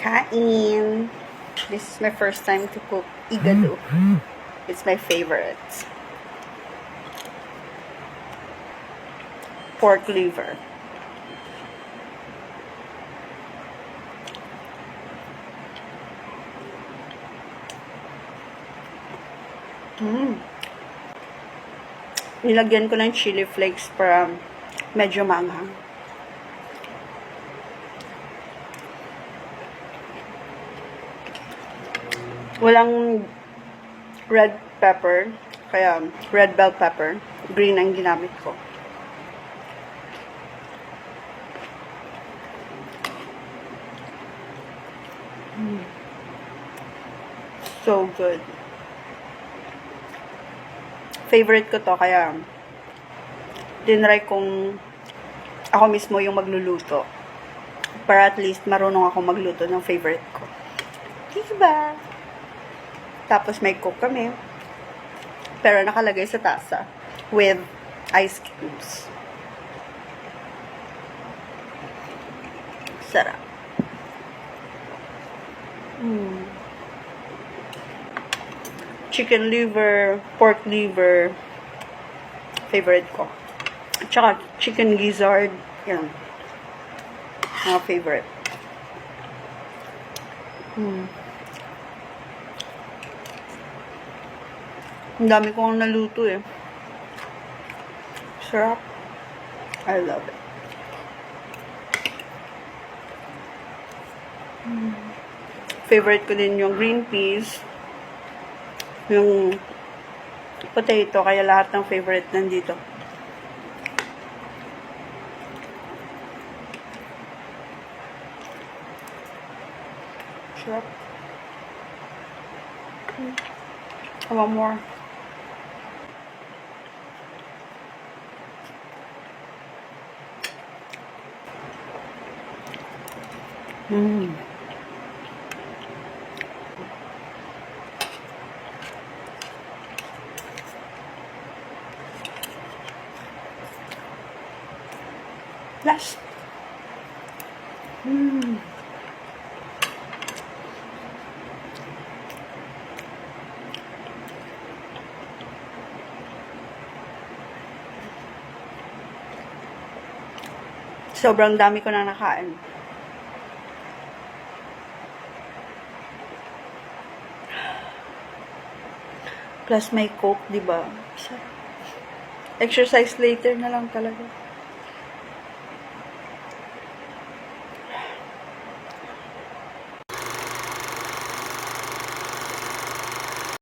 Kain! This is my first time to cook igado. It's my favorite. Pork liver. Mm. Nilagyan ko ng chili flakes para medyo manghang. Walang red pepper, kaya red bell pepper. Green ang ginamit ko. So good. Favorite ko to, kaya dinry kong ako mismo yung magluluto. Para at least marunong ako magluto ng favorite ko. Diba? Tapos may cook kami. Pero nakalagay sa tasa with ice cubes. Sarap. Mm. Chicken liver, pork liver, favorite ko. Tsaka chicken gizzard, yan. Mga favorite. Mm. Ang dami kong naluto eh. Sarap. I love it. Mm. Favorite ko din yung green peas. Yung potato, kaya lahat ng favorite nandito. Sarap. Mm. Want more. Mm. Last. Mm. Sobrang dami ko na nakain. Plus may coke, di ba? Exercise later na lang talaga.